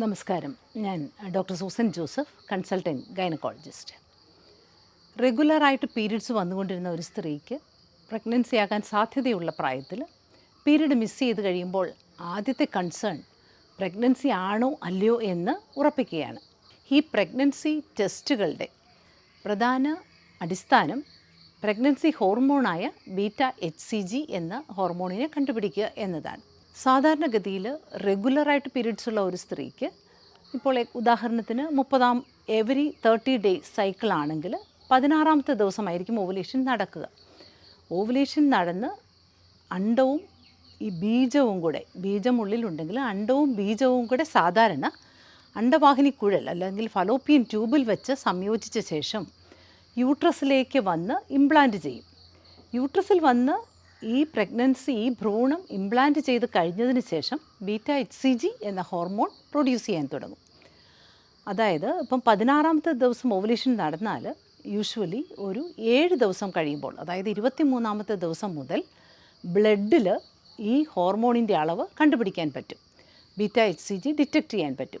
നമസ്കാരം. ഞാൻ doctor Susan Joseph consultant gynaecologist. റെഗുലറായിട്ട് പീരീഡ്സ് വന്നുകൊണ്ടിരുന്ന ഒരു സ്ത്രീക്ക് പ്രഗ്നൻസി ആകാൻ സാധ്യതയുള്ള പ്രായത്തിൽ പീരീഡ് മിസ് ചെയ്ത് കഴിയുമ്പോൾ ആദ്യത്തെ കൺസേൺ പ്രഗ്നൻസി ആണോ അല്ലയോ എന്ന് ഉറപ്പിക്കുകയാണ്. ഈ പ്രഗ്നൻസി ടെസ്റ്റുകളുടെ പ്രധാന അടിസ്ഥാനം പ്രഗ്നൻസി ഹോർമോണായ ബീറ്റ എച്ച് സി ജി എന്ന ഹോർമോണിനെ കണ്ടുപിടിക്കുക എന്നതാണ്. സാധാരണഗതിയിൽ റെഗുലറായിട്ട് പീരീഡ്സ് ഉള്ള ഒരു സ്ത്രീക്ക് ഇപ്പോൾ ഉദാഹരണത്തിന് മുപ്പതാം എവറി തേർട്ടി ഡേ സൈക്കിൾ ആണെങ്കിൽ പതിനാറാമത്തെ ദിവസമായിരിക്കും ഓവുലേഷൻ നടക്കുക. ഓവുലേഷൻ നടന്ന് അണ്ടവും ഈ ബീജവും കൂടെ ബീജം ഉള്ളിലുണ്ടെങ്കിൽ അണ്ടവും ബീജവും കൂടെ സാധാരണ അണ്ടവാഹിനി കുഴൽ അല്ലെങ്കിൽ ഫലോപ്പിയൻ ട്യൂബിൽ വെച്ച് സംയോജിച്ച ശേഷം യൂട്രസിലേക്ക് വന്ന് ഇംപ്ലാന്റ് ചെയ്യും. യൂട്രസിൽ വന്ന് ഈ പ്രഗ്നൻസി ഈ ഭ്രൂണം ഇംപ്ലാന്റ് ചെയ്ത് കഴിഞ്ഞതിന് ശേഷം ബീറ്റ എച്ച് സി ജി എന്ന ഹോർമോൺ പ്രൊഡ്യൂസ് ചെയ്യാൻ തുടങ്ങും. അതായത് ഇപ്പം പതിനാറാമത്തെ ദിവസം ഓവുലേഷൻ നടന്നാൽ യൂഷ്വലി ഒരു ഏഴ് ദിവസം കഴിയുമ്പോൾ അതായത് ഇരുപത്തി മൂന്നാമത്തെ ദിവസം മുതൽ ബ്ലഡിൽ ഈ ഹോർമോണിന്റെ അളവ് കണ്ടുപിടിക്കാൻ പറ്റും. Beta H C G detect ചെയ്യാൻ പറ്റും.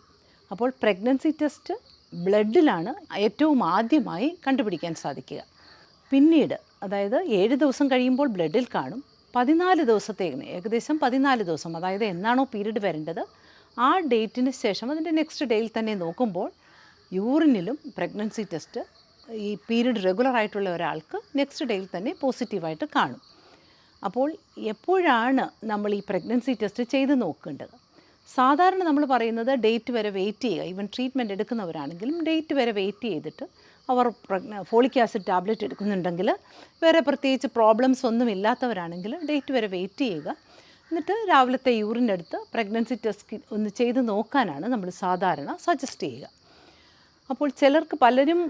അപ്പോൾ പ്രഗ്നൻസി ടെസ്റ്റ് ബ്ലഡിലാണ് ഏറ്റവും ആദ്യമായി കണ്ടുപിടിക്കാൻ സാധിക്കുക. പിന്നീട് അതായത് ഏഴ് ദിവസം കഴിയുമ്പോൾ ബ്ലഡിൽ കാണും. പതിനാല് ദിവസത്തേക്ക് ഏകദേശം പതിനാല് ദിവസം അതായത് എന്നാണോ പീരീഡ് വരേണ്ടത് ആ ഡേറ്റിന് ശേഷം അതിന്റെ നെക്സ്റ്റ് ഡേയിൽ തന്നെ നോക്കുമ്പോൾ യൂറിനിലും പ്രഗ്നൻസി ടെസ്റ്റ് ഈ പീരീഡ് റെഗുലർ ആയിട്ടുള്ള ഒരാൾക്ക് നെക്സ്റ്റ് ഡേയിൽ തന്നെ പോസിറ്റീവായിട്ട് കാണും. അപ്പോൾ എപ്പോഴാണ് നമ്മൾ ഈ പ്രഗ്നൻസി ടെസ്റ്റ് ചെയ്ത് നോക്കേണ്ടത്? സാധാരണ നമ്മൾ പറയുന്നത് ഡേറ്റ് വരെ വെയിറ്റ് ചെയ്യുക. ഈവൻ ട്രീറ്റ്മെന്റ് എടുക്കുന്നവരാണെങ്കിലും ഡേറ്റ് വരെ വെയിറ്റ് ചെയ്തിട്ട് അവർ പ്രഗ്ന ഫോളിക് ആസിഡ് ടാബ്ലറ്റ് എടുക്കുന്നുണ്ടെങ്കിൽ വേറെ പ്രത്യേകിച്ച് പ്രോബ്ലംസ് ഒന്നും ഇല്ലാത്തവരാണെങ്കിൽ ഡേറ്റ് വരെ വെയിറ്റ് ചെയ്യുക. എന്നിട്ട് രാവിലത്തെ യൂറിൻ എടുത്ത് പ്രഗ്നൻസി ടെസ്റ്റ് ഒന്ന് ചെയ്ത് നോക്കാനാണ് നമ്മൾ സാധാരണ സജസ്റ്റ് ചെയ്യുക. അപ്പോൾ ചിലർക്ക് പലരും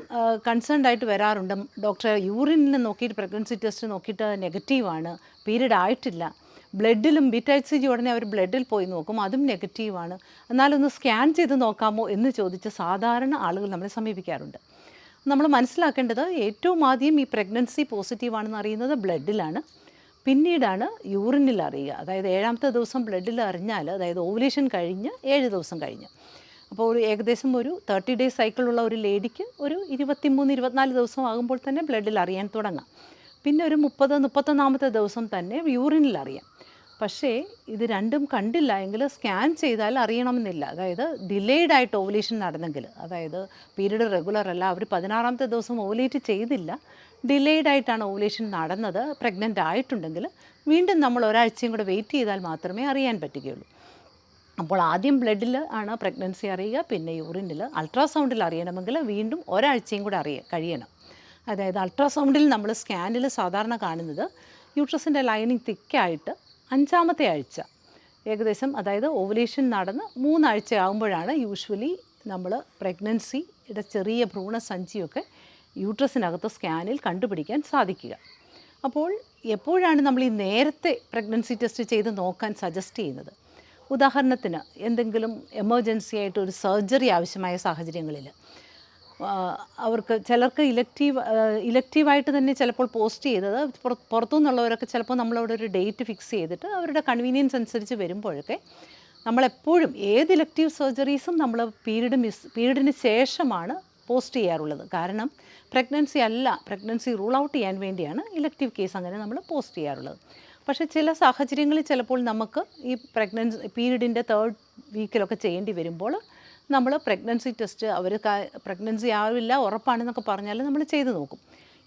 കൺസേൺഡ് ആയിട്ട് വരാറുണ്ട്. ഡോക്ടറെ യൂറിനിൽ നോക്കിയിട്ട് പ്രഗ്നൻസി ടെസ്റ്റ് നോക്കിയിട്ട് നെഗറ്റീവാണ് പീരീഡ് ആയിട്ടില്ല. ബ്ലഡിലും ബിറ്റൈറ്റ് സി ജി ഉടനെ അവർ ബ്ലഡിൽ പോയി നോക്കും അതും നെഗറ്റീവാണ് എന്നാലൊന്ന് സ്കാൻ ചെയ്ത് നോക്കാമോ എന്ന് ചോദിച്ച് സാധാരണ ആളുകൾ നമ്മളെ സമീപിക്കാറുണ്ട്. നമ്മൾ മനസ്സിലാക്കേണ്ടത് ഏറ്റവും ആദ്യം ഈ പ്രഗ്നൻസി പോസിറ്റീവാണെന്ന് അറിയുന്നത് ബ്ലഡിലാണ് പിന്നീടാണ് യൂറിനിൽ അറിയുക. അതായത് ഏഴാമത്തെ ദിവസം ബ്ലഡിൽ അറിഞ്ഞാൽ അതായത് ഓവുലേഷൻ കഴിഞ്ഞ് ഏഴ് ദിവസം കഴിഞ്ഞ്. അപ്പോൾ ഒരു ഏകദേശം ഒരു തേർട്ടി ഡേയ്സ് സൈക്കിളുള്ള ഒരു ലേഡിക്ക് ഒരു ഇരുപത്തിമൂന്ന് ഇരുപത്തിനാല് ദിവസം ആകുമ്പോൾ തന്നെ ബ്ലഡിൽ അറിയാൻ തുടങ്ങാം. പിന്നെ ഒരു മുപ്പത് മുപ്പത്തൊന്നാമത്തെ ദിവസം തന്നെ യൂറിനിൽ അറിയാം. പക്ഷേ ഇത് രണ്ടും കണ്ടില്ല. എങ്കിൽ സ്കാൻ ചെയ്താൽ അറിയണമെന്നില്ല. അതായത് ഡിലേഡ് ആയിട്ട് ഓവുലേഷൻ നടന്നെങ്കിൽ അതായത് പീരീഡ് റെഗുലർ അല്ല. അവർ പതിനാറാമത്തെ ദിവസം ഓവുലേറ്റ് ചെയ്തില്ല. ഡിലേഡ് ആയിട്ടാണ് ഓവുലേഷൻ നടന്നത്. പ്രഗ്നന്റ് ആയിട്ടുണ്ടെങ്കിൽ വീണ്ടും നമ്മൾ ഒരാഴ്ചയും കൂടെ വെയിറ്റ് ചെയ്താൽ മാത്രമേ അറിയാൻ പറ്റുകയുള്ളൂ. അപ്പോൾ ആദ്യം ബ്ലഡിൽ ആണ് പ്രഗ്നൻസി അറിയുക. പിന്നെ യൂറിനിൽ അൾട്രാസൗണ്ടിൽ അറിയണമെങ്കിൽ വീണ്ടും ഒരാഴ്ചയും കൂടെ അറിയ കഴിയണം. അതായത് അൾട്രാസൗണ്ടിൽ നമ്മൾ സ്കാനിൽ സാധാരണ കാണുന്നത് യൂട്രസിന്റെ ലൈനിങ് തിക്കായിട്ട് അഞ്ചാമത്തെ ആഴ്ച. ഏകദേശം അതായത് ഓവലേഷൻ നടന്ന് മൂന്നാഴ്ച ആകുമ്പോഴാണ് യൂഷ്വലി നമ്മൾ പ്രഗ്നൻസിയുടെ ചെറിയ ഭ്രൂണസഞ്ചിയൊക്കെ യൂട്രസിനകത്ത് സ്കാനിൽ കണ്ടുപിടിക്കാൻ സാധിക്കുക. അപ്പോൾ എപ്പോഴാണ് നമ്മൾ ഈ നേരത്തെ പ്രഗ്നൻസി ടെസ്റ്റ് ചെയ്ത് നോക്കാൻ സജസ്റ്റ് ചെയ്യുന്നത്? ഉദാഹരണത്തിന് എന്തെങ്കിലും എമർജൻസി ആയിട്ട് ഒരു സർജറി ആവശ്യമായ സാഹചര്യങ്ങളിൽ. അവർക്ക് ചിലർക്ക് ഇലക്റ്റീവ് ഇലക്റ്റീവായിട്ട് തന്നെ ചിലപ്പോൾ പോസ്റ്റ് ചെയ്തത്. പുറത്തു പുറത്തുനിന്നുള്ളവരൊക്കെ ചിലപ്പോൾ നമ്മളവിടെ ഒരു ഡേറ്റ് ഫിക്സ് ചെയ്തിട്ട് അവരുടെ കൺവീനിയൻസ് അനുസരിച്ച് വരുമ്പോഴൊക്കെ നമ്മളെപ്പോഴും ഏത് ഇലക്റ്റീവ് സർജറീസും നമ്മൾ പീരീഡ് മിസ് പീരീഡിന് ശേഷമാണ് പോസ്റ്റ് ചെയ്യാറുള്ളത്. കാരണം പ്രഗ്നൻസി അല്ല പ്രഗ്നൻസി റൂൾ ഔട്ട് ചെയ്യാൻ വേണ്ടിയാണ് ഇലക്റ്റീവ് കേസ് അങ്ങനെ നമ്മൾ പോസ്റ്റ് ചെയ്യാറുള്ളത്. പക്ഷേ ചില സാഹചര്യങ്ങളിൽ ചിലപ്പോൾ നമുക്ക് ഈ പ്രഗ്നൻസി പീരീഡിന്റെ തേർഡ് വീക്കിലൊക്കെ ചെയ്യേണ്ടി വരുമ്പോൾ നമ്മൾ പ്രഗ്നൻസി ടെസ്റ്റ് അവർ പ്രഗ്നൻസി ആവില്ല ഉറപ്പാണെന്നൊക്കെ പറഞ്ഞാൽ നമ്മൾ ചെയ്ത് നോക്കും.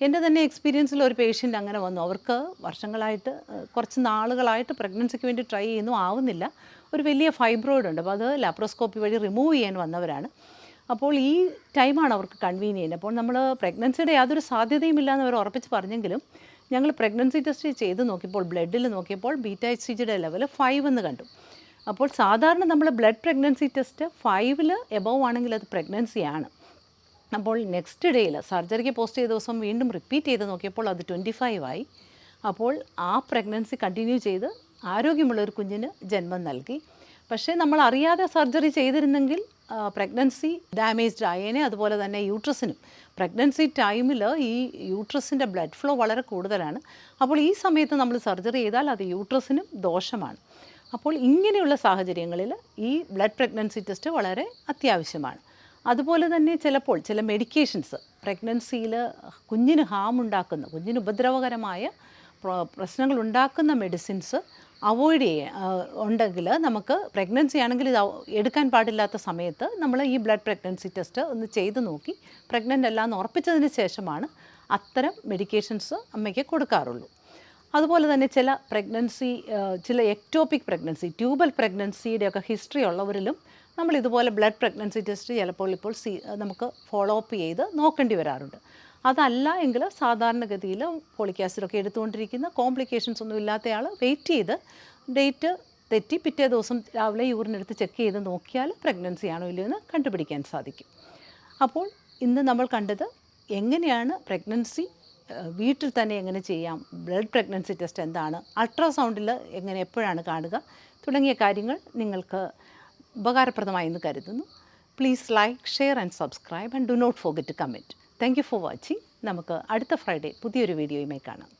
എന്റെ തന്നെ എക്സ്പീരിയൻസിൽ ഒരു പേഷ്യന്റ് അങ്ങനെ വന്നു. അവർക്ക് വർഷങ്ങളായിട്ട് കുറച്ച് നാളുകളായിട്ട് പ്രഗ്നൻസിക്ക് വേണ്ടി ട്രൈ ചെയ്യുന്നു. ആവുന്നില്ല. ഒരു വലിയ ഫൈബ്രോയിഡ് ഉണ്ട്. അപ്പോൾ അത് ലാപ്രോസ്കോപ്പി വഴി റിമൂവ് ചെയ്യാൻ വന്നവരാണ്. അപ്പോൾ ഈ ടൈമാണ് അവർക്ക് കൺവീനിയന്റ് അപ്പോൾ നമ്മൾ പ്രഗ്നൻസിയുടെ യാതൊരു സാധ്യതയും ഇല്ല എന്ന് അവർ ഉറപ്പിച്ച് പറഞ്ഞെങ്കിലും ഞങ്ങൾ പ്രഗ്നൻസി ടെസ്റ്റ് ചെയ്ത് നോക്കിയപ്പോൾ ബ്ലഡിൽ നോക്കിയപ്പോൾ ബീറ്റ എച്ച് സിജിയുടെ ലെവൽ ഫൈവ് എന്ന് കണ്ടു. അപ്പോൾ സാധാരണ നമ്മൾ ബ്ലഡ് പ്രഗ്നൻസി ടെസ്റ്റ് ഫൈവിൽ എബവ് ആണെങ്കിൽ അത് പ്രഗ്നൻസിയാണ് അപ്പോൾ നെക്സ്റ്റ് ഡേയിൽ സർജറിക്ക് പോസ്റ്റ് ചെയ്ത ദിവസം വീണ്ടും റിപ്പീറ്റ് ചെയ്ത് നോക്കിയപ്പോൾ അത് ട്വന്റി ഫൈവ് ആയി. അപ്പോൾ ആ പ്രഗ്നൻസി കണ്ടിന്യൂ ചെയ്ത് ആരോഗ്യമുള്ള ഒരു കുഞ്ഞിന് ജന്മം നൽകി. പക്ഷേ നമ്മൾ അറിയാതെ സർജറി ചെയ്തിരുന്നെങ്കിൽ പ്രഗ്നൻസി ഡാമേജ്ഡ് ആയേനെ അതുപോലെ തന്നെ യൂട്രസിനും പ്രഗ്നൻസി ടൈമിൽ ഈ യൂട്രസിന്റെ ബ്ലഡ് ഫ്ലോ വളരെ കൂടുതലാണ്. അപ്പോൾ ഈ സമയത്ത് നമ്മൾ സർജറി ചെയ്താൽ അത് യൂട്രസിനും ദോഷമാണ്. അപ്പോൾ ഇങ്ങനെയുള്ള സാഹചര്യങ്ങളിൽ ഈ ബ്ലഡ് പ്രഗ്നൻസി ടെസ്റ്റ് വളരെ അത്യാവശ്യമാണ്. അതുപോലെ തന്നെ ചിലപ്പോൾ ചില മെഡിക്കേഷൻസ് പ്രഗ്നൻസിയിൽ കുഞ്ഞിന് ഹാം ഉണ്ടാക്കുന്ന കുഞ്ഞിന് ഉപദ്രവകരമായ പ്രശ്നങ്ങൾ ഉണ്ടാക്കുന്ന മെഡിസിൻസ് അവോയ്ഡ് ചെയ്യുക ഉണ്ടെങ്കിൽ നമുക്ക് പ്രഗ്നൻസി ആണെങ്കിൽ ഇത് എടുക്കാൻ പാടില്ലാത്ത സമയത്ത് നമ്മൾ ഈ ബ്ലഡ് പ്രഗ്നൻസി ടെസ്റ്റ് ഒന്ന് ചെയ്ത് നോക്കി പ്രഗ്നന്റ് അല്ല എന്ന് ഉറപ്പിച്ചതിന് ശേഷമാണ് അത്തരം മെഡിക്കേഷൻസ് അമ്മയ്ക്ക് കൊടുക്കാറുള്ളൂ. അതുപോലെ തന്നെ ചില പ്രഗ്നൻസി ചില എക്ടോപിക് പ്രഗ്നൻസി ട്യൂബൽ പ്രഗ്നൻസിയുടെ ഒക്കെ ഹിസ്റ്ററി ഉള്ളവരിലും നമ്മൾ ഇതുപോലെ ബ്ലഡ് പ്രഗ്നൻസി ടെസ്റ്റ് ചിലപ്പോൾ ഇപ്പോൾ സി നമുക്ക് ഫോളോ അപ്പ് ചെയ്ത് നോക്കേണ്ടി വരാറുണ്ട്. അതല്ല എങ്കിൽ സാധാരണഗതിയിൽ ഫോളിക് ആസിഡൊക്കെ എടുത്തുകൊണ്ടിരിക്കുന്ന കോംപ്ലിക്കേഷൻസ് ഒന്നും ഇല്ലാത്തയാൾ വെയിറ്റ് ചെയ്ത് ഡേറ്റ് തെറ്റി പിറ്റേ ദിവസം രാവിലെ യൂറിനെടുത്ത് ചെക്ക് ചെയ്ത് നോക്കിയാൽ പ്രഗ്നൻസി ആണോ ഇല്ലയോ എന്ന് കണ്ടുപിടിക്കാൻ സാധിക്കും. അപ്പോൾ ഇന്ന് നമ്മൾ കണ്ടത് എങ്ങനെയാണ് പ്രഗ്നൻസി വീട്ടിൽ തന്നെ എങ്ങനെ ചെയ്യാം? ബ്ലഡ് പ്രഗ്നൻസി ടെസ്റ്റ് എന്താണ്? അൾട്രാസൗണ്ടിൽ എങ്ങനെ എപ്പോഴാണ് കാണുക? തുടങ്ങിയ കാര്യങ്ങൾ നിങ്ങൾക്ക് ഉപകാരപ്രദമായി എന്ന് കരുതുന്നു. Please like share and subscribe and do not forget comment thank you for watching നമുക്ക് അടുത്ത ഫ്രൈഡേ പുതിയൊരു വീഡിയോയുമായി കാണാം.